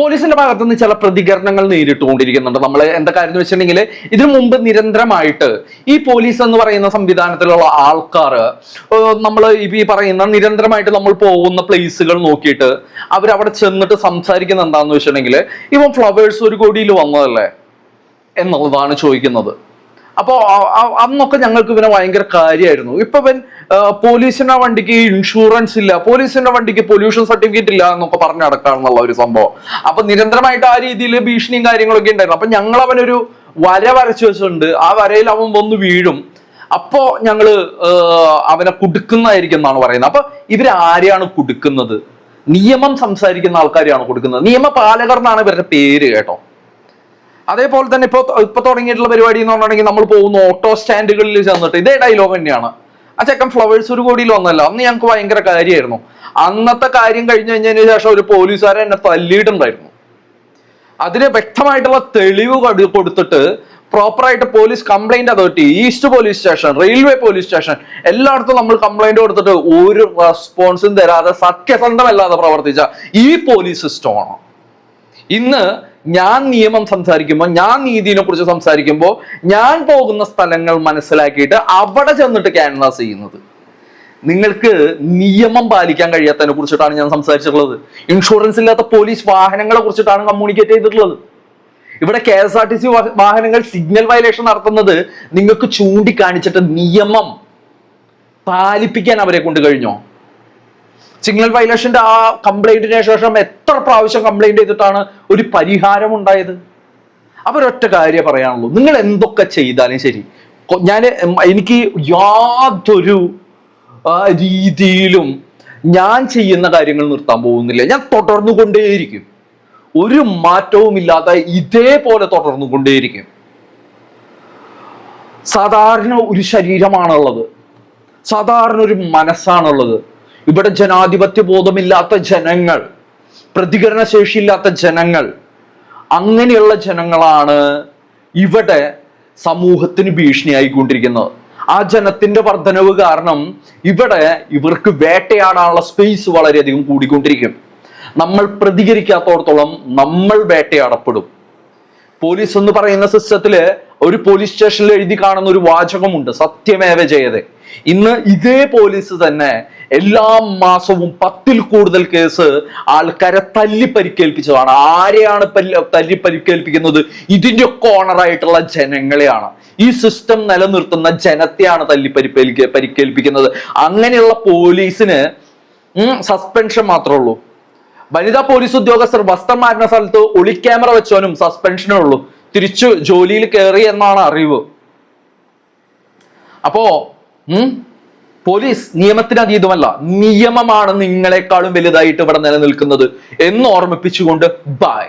പോലീസിന്റെ ഭാഗത്തു നിന്ന് ചില പ്രതികരണങ്ങൾ നേരിട്ടുകൊണ്ടിരിക്കുന്നുണ്ട്. നമ്മൾ എന്താ കാര്യം എന്ന് വെച്ചിട്ടുണ്ടെങ്കിൽ ഇതിനു മുമ്പ് നിരന്തരമായിട്ട് ഈ പോലീസ് എന്ന് പറയുന്ന സംവിധാനത്തിലുള്ള ആൾക്കാർ നമ്മൾ ഈ പറയുന്ന നിരന്തരമായിട്ട് നമ്മൾ പോകുന്ന പ്ലേസുകൾ നോക്കിയിട്ട് അവരവിടെ ചെന്നിട്ട് സംസാരിക്കുന്ന എന്താണെന്ന് വെച്ചിട്ടുണ്ടെങ്കിൽ ഇവൻ ഫ്ലവേഴ്സ് ഒരു കോടിയിൽ വന്നതല്ലേ? എന്നുള്ളതാണ് ചോദിക്കുന്നത്. അപ്പോൾ അന്നൊക്കെ ഞങ്ങൾക്ക് ഇവനെ ഭയങ്കര കാര്യമായിരുന്നു ഇപ്പൊ ഇവൻ പോലീസിന്റെ വണ്ടിക്ക് ഇൻഷുറൻസ് ഇല്ല. പോലീസിന്റെ വണ്ടിക്ക് പൊല്യൂഷൻ സർട്ടിഫിക്കറ്റ് ഇല്ല എന്നൊക്കെ പറഞ്ഞു നടക്കാന്നുള്ള ഒരു സംഭവം. അപ്പൊ നിരന്തരമായിട്ട് ആ രീതിയിൽ ഭീഷണിയും കാര്യങ്ങളൊക്കെ ഉണ്ടായിരുന്നു. അപ്പൊ ഞങ്ങൾ അവനൊരു വര വരച്ചു വെച്ചിട്ടുണ്ട്. ആ വരയിൽ അവൻ വന്ന് വീഴും. അപ്പോ ഞങ്ങൾ അവനെ കുടുക്കുന്നതായിരിക്കും എന്നാണ് പറയുന്നത്. അപ്പൊ ഇവർ ആരെയാണ് കുടുക്കുന്നത്? നിയമം സംസാരിക്കുന്ന ആൾക്കാരെയാണ് കൊടുക്കുന്നത്. നിയമപാലകർ എന്നാണ് ഇവരുടെ പേര് കേട്ടോ. അതേപോലെ തന്നെ ഇപ്പൊ ഇപ്പൊ തുടങ്ങിയിട്ടുള്ള പരിപാടി എന്ന് പറഞ്ഞിട്ടുണ്ടെങ്കിൽ നമ്മൾ പോകുന്ന ഓട്ടോ സ്റ്റാൻഡുകളിൽ ചെന്നിട്ട് ഇതേ ഡയലോഗ് തന്നെയാണ്. ആ ചെക്കൻ ഫ്ലവേഴ്സ് ഒരു കോടിയിൽ വന്നല്ലോ. അന്ന് ഞങ്ങൾക്ക് ഭയങ്കര കാര്യമായിരുന്നു. അന്നത്തെ കാര്യം കഴിഞ്ഞു കഴിഞ്ഞതിന് ശേഷം ഒരു പോലീസുകാരൻ എന്നെ തല്ലിയിട്ടുണ്ടായിരുന്നു. അതിന് വ്യക്തമായിട്ടുള്ള തെളിവ് കൊടു- കൊടുത്തിട്ട് പ്രോപ്പറായിട്ട് police complaint authority east police station railway police station എല്ലായിടത്തും നമ്മൾ കംപ്ലൈന്റ് കൊടുത്തിട്ട് ഒരു റെസ്പോൺസും തരാതെ സത്യസന്ധമല്ലാതെ പ്രവർത്തിച്ച ഈ പോലീസ് സിസ്റ്റമാണ് ഇന്ന് ഞാൻ നിയമം സംസാരിക്കുമ്പോൾ ഞാൻ നീതിനെ കുറിച്ച് സംസാരിക്കുമ്പോൾ ഞാൻ പോകുന്ന സ്ഥലങ്ങൾ മനസ്സിലാക്കിയിട്ട് അവിടെ ചെന്നിട്ട് ക്യാൻവാസ് ചെയ്യുന്നത്. നിങ്ങൾക്ക് നിയമം പാലിക്കാൻ കഴിയാത്തതിനെ കുറിച്ചിട്ടാണ് ഞാൻ സംസാരിച്ചിട്ടുള്ളത്. ഇൻഷുറൻസ് ഇല്ലാത്ത പോലീസ് വാഹനങ്ങളെ കുറിച്ചിട്ടാണ് കമ്മ്യൂണിക്കേറ്റ് ചെയ്തിട്ടുള്ളത്. ഇവിടെ K S R T C വാഹനങ്ങൾ സിഗ്നൽ വയലേഷൻ നടത്തുന്നത് നിങ്ങൾക്ക് ചൂണ്ടിക്കാണിച്ചിട്ട് നിയമം പാലിപ്പിക്കാൻ അവരെ കൊണ്ട് കഴിഞ്ഞോ? സിഗ്നൽ വയലേഷന്റെ ആ കംപ്ലൈന്റിന് ശേഷം എത്ര പ്രാവശ്യം കംപ്ലൈന്റ് ചെയ്തിട്ടാണ് ഒരു പരിഹാരം ഉണ്ടായത്? അവരൊറ്റ കാര്യം പറയാനുള്ളൂ. നിങ്ങൾ എന്തൊക്കെ ചെയ്താലും ശരി. ഞാൻ എനിക്ക് യാതൊരു രീതിയിലും ഞാൻ ചെയ്യുന്ന കാര്യങ്ങൾ നിർത്താൻ പോകുന്നില്ല. ഞാൻ തുടർന്നു കൊണ്ടേയിരിക്കും ഒരു മാറ്റവും ഇല്ലാതെ ഇതേപോലെ തുടർന്നു കൊണ്ടേയിരിക്കും സാധാരണ ഒരു ശരീരമാണുള്ളത്. സാധാരണ ഒരു മനസ്സാണുള്ളത്. ഇവിടെ ജനാധിപത്യ ബോധമില്ലാത്ത ജനങ്ങൾ പ്രതികരണ ശേഷിയില്ലാത്ത ജനങ്ങൾ അങ്ങനെയുള്ള ജനങ്ങളാണ് ഇവിടെ സമൂഹത്തിന് ഭീഷണിയായിക്കൊണ്ടിരിക്കുന്നത്. ആ ജനത്തിന്റെ വർധനവ് കാരണം ഇവിടെ ഇവർക്ക് വേട്ടയാടാനുള്ള സ്പേസ് വളരെയധികം കൂടിക്കൊണ്ടിരിക്കും. നമ്മൾ പ്രതികരിക്കാത്തോടത്തോളം നമ്മൾ വേട്ടയാടപ്പെടും. പോലീസ് എന്ന് പറയുന്ന സിസ്റ്റത്തിൽ ഒരു പോലീസ് സ്റ്റേഷനിൽ എഴുതി കാണുന്ന ഒരു വാചകമുണ്ട് സത്യമേവ ചെയ്തേ ഇന്ന് ഇതേ പോലീസ് തന്നെ എല്ലാ മാസവും പത്തിൽ കൂടുതൽ കേസ് ആൾക്കാരെ തല്ലി പരിക്കേൽപ്പിച്ചതാണ്. ആരെയാണ് തല്ലി പരിക്കേൽപ്പിക്കുന്നത്? ഇതിന്റെ ഒക്കെ ഓണറായിട്ടുള്ള ജനങ്ങളെയാണ്. ഈ സിസ്റ്റം നിലനിർത്തുന്ന ജനത്തെയാണ് തല്ലി പരിപ്പേൽക്ക പരിക്കേൽപ്പിക്കുന്നത്. അങ്ങനെയുള്ള പോലീസിന് സസ്പെൻഷൻ മാത്രമേ ഉള്ളൂ. വനിതാ പോലീസ് ഉദ്യോഗസ്ഥർ വസ്ത്രം മാറ്റുന്ന സ്ഥലത്ത് ഒളിക്യാമറ വെച്ചവനും സസ്പെൻഷനേ ഉള്ളൂ. തിരിച്ചു ജോലിയിൽ കയറി എന്നാണ് അറിവ്. അപ്പോ പോലീസ് നിയമത്തിനതീതമല്ല നിയമമാണ് നിങ്ങളെക്കാളും വലുതായിട്ട് ഇവിടെ നിലനിൽക്കുന്നത് എന്ന് ഓർമ്മിപ്പിച്ചുകൊണ്ട് ബൈ